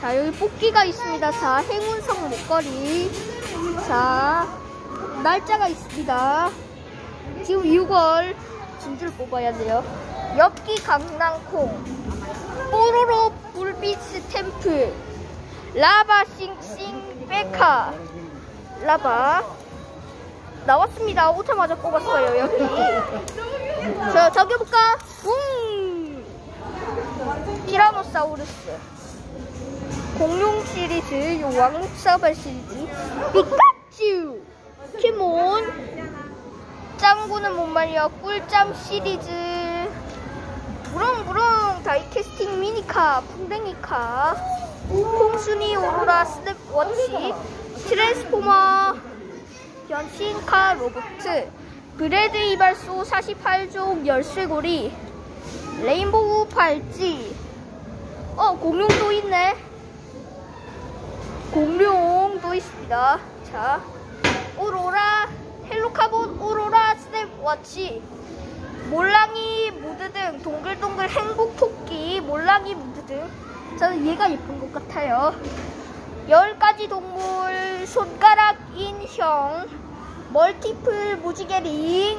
자, 여기 뽑기가 있습니다. 자, 행운성 목걸이. 자, 날짜가 있습니다. 지금 6월 진주를 뽑아야 돼요. 엽기 강낭콩. 뽀로로 불빛 스탬프. 라바 싱싱 베카. 라바. 나왔습니다. 오자마자 뽑았어요, 여기. 자, 저기 볼까? 웅! 티라노사우루스. 시리즈, 요 왕사발 시리즈. 피카츄! 키몬. 짱구는 못 말려. 꿀잠 시리즈. 무릉무릉 다이캐스팅 미니카. 풍뎅이카. 콩순이 오로라 스냅워치. 트랜스포머. 변신카 로보트. 브레드 이발소 48종 열쇠고리. 레인보우 팔찌. 어, 공룡도 있네. 있습니다. 자, 오로라, 헬로카본 오로라 스냅워치. 몰랑이 무드 등 동글동글 행복 토끼, 몰랑이 무드 등. 저는 얘가 예쁜 것 같아요. 열 가지 동물, 손가락 인형, 멀티플 무지개 링,